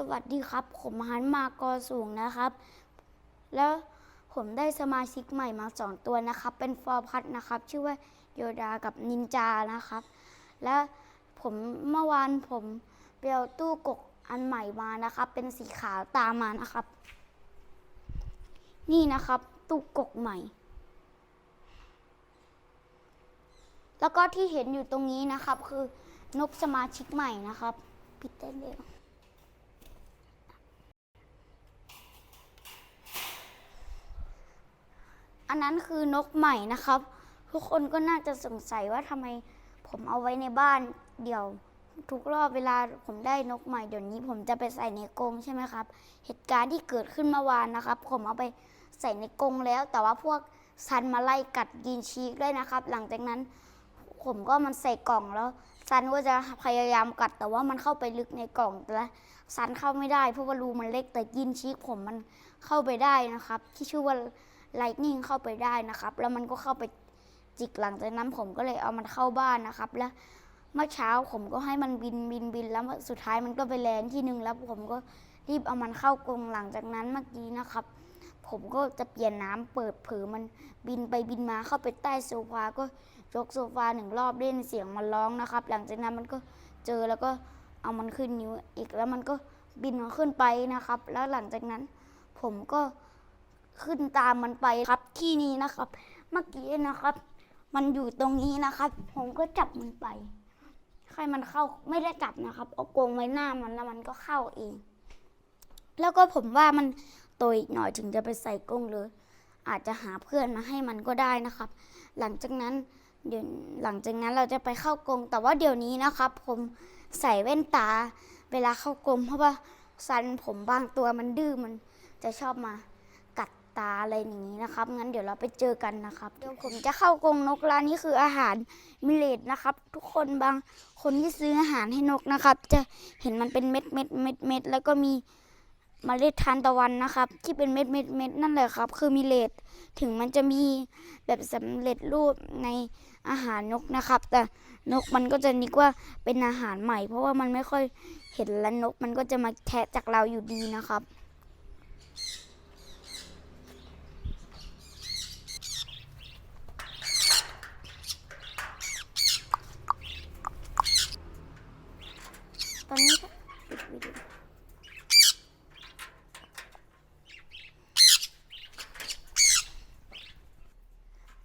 สวัสดีครับ ผมฮันมากอสูงนะครับ แล้วผมได้สมาชิกใหม่มาสองตัวนะครับ เป็นฟอร์พัทนะครับ ชื่อว่าโยดากับนินจานะครับ และผมเมื่อวานผมไปเอาตู้กกอันใหม่มานะครับ เป็นสีขาวตามมานะครับ นี่นะครับ ตู้กกใหม่ แล้วก็ที่เห็นอยู่ตรงนี้นะครับ คือนกสมาชิกใหม่นะครับปิดได้เร็ว อันนั้นคือนกใหม่นะครับ ทุกคนก็น่าจะสงสัยว่าทำไมผมเอาไว้ในบ้านเดี๋ยวทุกรอบเวลาผมได้นกใหม่เดี๋ยวนี้ ผมจะไปใส่ในกรงใช่ไหมครับ เหตุการณ์ที่เกิดขึ้นเมื่อวานนะครับ ผมเอาไปใส่ในกรงแล้ว แต่ว่าพวกซันมาไล่กัดกินชีกด้วยนะครับ หลังจากนั้น ผมก็มันใส่กล่องแล้วซันก็จะพยายามกัด แต่ว่ามันเข้าไปลึกในกล่องและซันเข้าไม่ได้เพราะว่ารูมันเล็กแต่กินชีกผมมันเข้าไปได้นะครับ ที่ชื่อว่า ไลท์นิ่งเข้าไปได้นะครับ แล้วมันก็เข้าไปจิกหลังจากนั้นผมก็เลยเอามันเข้าบ้านนะครับ แล้วเมื่อเช้าผมก็ให้มันบินบินบินแล้วสุดท้ายมันก็ไปแลนที่หนึ่งแล้วผมก็รีบเอามันเข้ากรงหลังจากนั้นเมื่อกี้นะครับ ผมก็จะเปลี่ยนน้ำเปิดเผยมันบินไปบินมาเข้าไปใต้โซฟาก็ยกโซฟาหนึ่งรอบเล่นเสียงมันร้องนะครับ หลังจากนั้นมันก็เจอแล้วก็เอามันขึ้นนิ้วอีกแล้วมันก็บินขึ้นไปนะครับ แล้วหลังจากนั้นผมก็ ขึ้นตามมันไปครับที่นี้นะครับ เมื่อกี้นะครับ มันอยู่ตรงนี้นะครับ ผมก็จับมันไปให้มันเข้าไม่ได้จับนะครับเอากรงไว้หน้ามันแล้วมันก็เข้าเอง แล้วก็ผมว่ามันโตอีกหน่อยถึงจะไปใส่กรงเลย อาจจะหาเพื่อนมาให้มันก็ได้นะครับ หลังจากนั้นเดี๋ยวหลังจากนั้นเราจะไปเข้ากรงแต่ว่าเดี๋ยวนี้นะครับ ผมใส่แว่นตา เวลาเข้ากรงเพราะว่าสันผมบางตัวมันดื้อมันจะชอบมา ตาอะไรอย่างนี้นะครับ งั้นเดี๋ยวเราไปเจอกันนะครับ เดี๋ยวผมจะเข้ากรงนกร้านนี้คืออาหารมิเลตนะครับ ทุกคนบางคนที่ซื้ออาหารให้นกนะครับ จะเห็นมันเป็นเม็ดเม็ดเม็ดเม็ดแล้วก็มีเมล็ดทานตะวันนะครับ ที่เป็นเม็ดเม็ดเม็ดนั่นแหละครับ คือมิเลตถึงมันจะมีแบบสำเร็จรูปในอาหารนกนะครับ แต่นกมันก็จะนึกว่าเป็นอาหารใหม่ เพราะว่ามันไม่ค่อยเห็นแล้วนกมันก็จะมาแทะจากเราอยู่ดีนะครับ ตอนนี้ก็ปิดวิดีโอ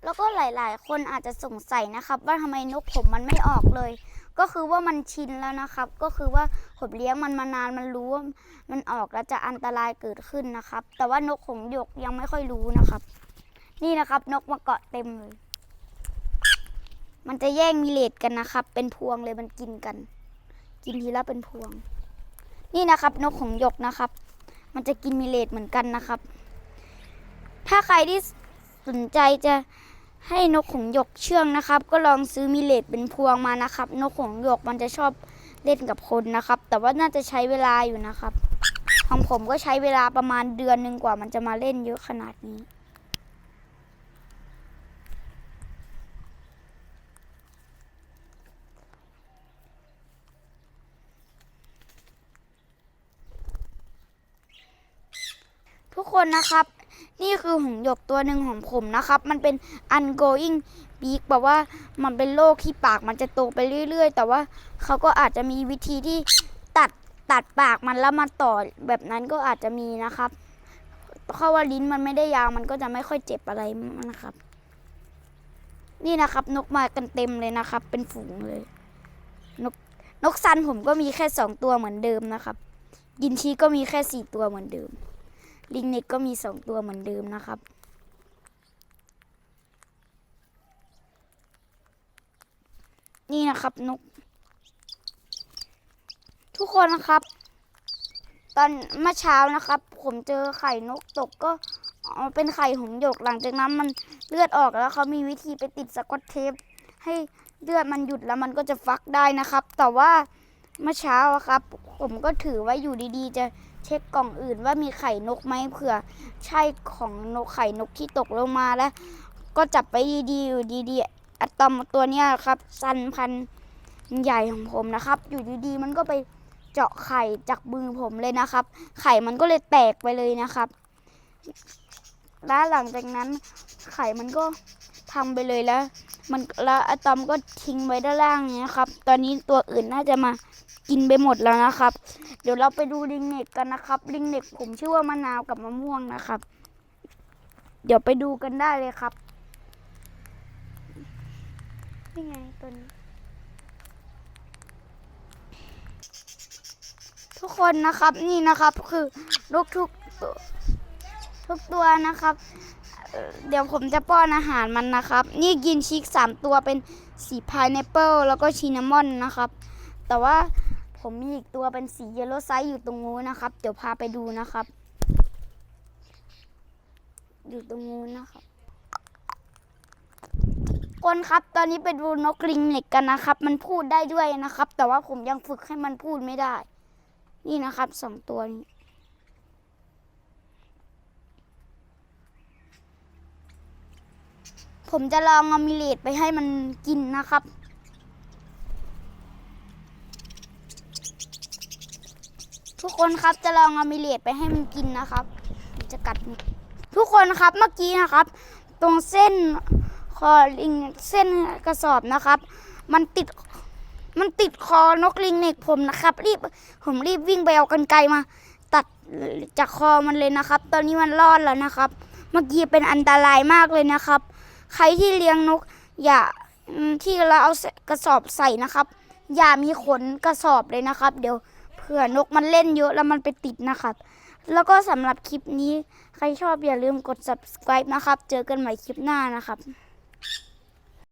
แล้วก็ หลายๆ คนอาจจะสงสัยนะครับ ว่าทำไมนกผมมันไม่ออกเลย ก็คือว่ามันชินแล้วนะครับ ก็คือว่าผมเลี้ยงมันมานานมันรู้ว่ามันออกแล้วจะอันตรายเกิดขึ้นนะครับ แต่ว่านกหงหยกยังไม่ค่อยรู้นะครับ นี่นะครับนกมาเกาะเต็มเลย มันจะแย่งมิเลตกันนะครับ เป็นพวงเลยมันกินกัน กินทีละเป็นพวง นี่นะครับ นกของหยกนะครับ มันจะกินมิเลตเหมือนกันนะครับ ถ้าใครที่สนใจจะ ให้นกของหยกเชื่องนะครับ ก็ลองซื้อมิเลตเป็นพวงมานะครับ นกของหยกมันจะชอบเล่นกับคนนะครับ แต่ว่าน่าจะใช้เวลาอยู่นะครับ ของผมก็ใช้เวลาประมาณเดือนหนึ่งกว่ามันจะมาเล่นเยอะขนาดนี้ทุกคนนะครับ นี่คือหงหยกตัวหนึ่งของผมนะครับ มันเป็น ongoing beak แบบว่ามันเป็นโรคที่ปากมันจะโตไปเรื่อย ๆ แต่ว่าเขาก็อาจจะมีวิธีที่ตัดตัดปากมันแล้วมาต่อแบบนั้นก็อาจจะมีนะครับเพราะว่าลิ้นมันไม่ได้ยาวมันก็จะไม่ค่อยเจ็บอะไรนะครับ นี่นะครับ นกมากันเต็มเลยนะครับ เป็นฝูงเลย นกนกซันผมก็มีแค่สองตัวเหมือนเดิมนะครับ ยินชีก็มีแค่สี่ตัวเหมือนเดิม ลิงเน็กก็มีสองตัวเหมือนเดิมนะครับ นี่นะครับนก ทุกคนนะครับ ตอนเมื่อเช้านะครับ ผมเจอไข่นกตกก็เป็นไข่หงหยกหลังจากนั้นมันเลือดออกแล้วเขามีวิธีไปติดสกอตเทปให้เลือดมันหยุดแล้วมันก็จะฟักได้นะครับ แต่ว่า เมื่อเช้าอะครับ ผมก็ถือไว้อยู่ดีๆ จะเช็คกล่องอื่นว่ามีไข่นกไหมเผื่อ ใช่ของนกไข่นกที่ตกลงมาแล้ว ก็จับไปดีๆอยู่ดีๆอะตอมตัวเนี้ยครับ สันพันใหญ่ของผมนะครับ อยู่ดีๆมันก็ไปเจาะไข่จากมือผมเลยนะครับ ไข่มันก็เลยแตกไปเลยนะครับ แล้วหลังจากนั้นไข่มันก็พังไปเลยแล้ว มันแล้วอะตอมก็ทิ้งไว้ด้านล่างเนี้ยครับ ตอนนี้ตัวอื่นน่าจะมากินไปหมดแล้วนะครับ เดี๋ยวเราไปดูลิงเน็กกันนะครับ ลิงเน็กผมชื่อว่ามะนาวกับมะม่วงนะครับ เดี๋ยวไปดูกันได้เลยครับนี่ไงตัวนี้ทุกคนนะครับนี่นะครับคือนกทุกตัว ทุกตัวนะครับ เดี๋ยวผมจะป้อนอาหารมันนะครับ นี่กินชิกสามตัวเป็นสีพายเนเปิลแล้วก็ชินามอนนะครับ แต่ว่าผมมีอีกตัวเป็นสีเยลโล่ไซส์อยู่ตรงนู้นนะครับ เดี๋ยวพาไปดูนะครับ อยู่ตรงนู้นนะครับคนครับตอนนี้ไปดูนกลิงเน็กกันนะครับ มันพูดได้ด้วยนะครับ แต่ว่าผมยังฝึกให้มันพูดไม่ได้ นี่นะครับสองตัวนี้ ผมจะลองเอามิเลตไปให้มันกินนะครับ ทุกคนครับจะลองเอามิเลตไปให้มันกินนะครับมันจะกัด ทุกคนครับเมื่อกี้นะครับ ตรงเส้นคอลิงเส้นกระสอบนะครับ มันติดมันติดคอนกลิงเนกผมนะครับ รีบผมรีบวิ่งไปเอากันไกรมา ตัดจากคอมันเลยนะครับ ตอนนี้มันรอดแล้วนะครับ เมื่อกี้เป็นอันตรายมากเลยนะครับ ใครที่เลี้ยงนก อย่าที่เราเอากระสอบใส่นะครับ อย่ามีขนกระสอบเลยนะครับ เดี๋ยวเผื่อนกมันเล่นเยอะแล้วมันไปติดนะครับ แล้วก็สำหรับคลิปนี้ใครชอบอย่าลืมกด subscribe นะครับ เจอกันใหม่คลิปหน้านะครับ